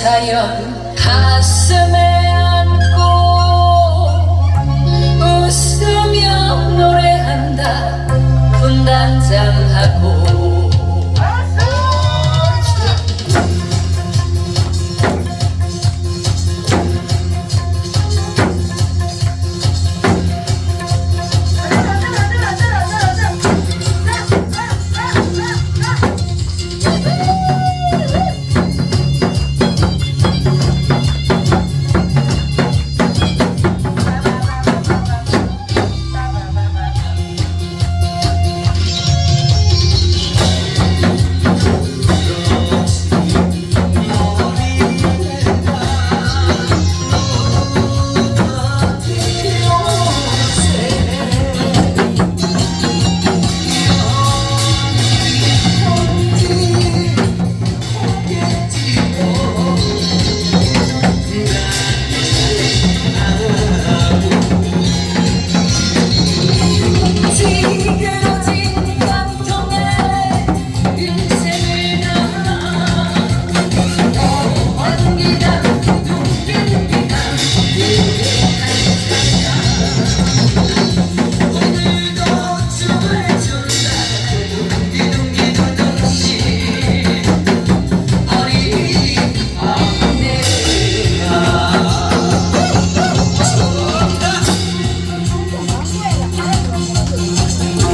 사연 가슴에 안고 웃으며 노래한다. 분단장하고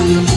you.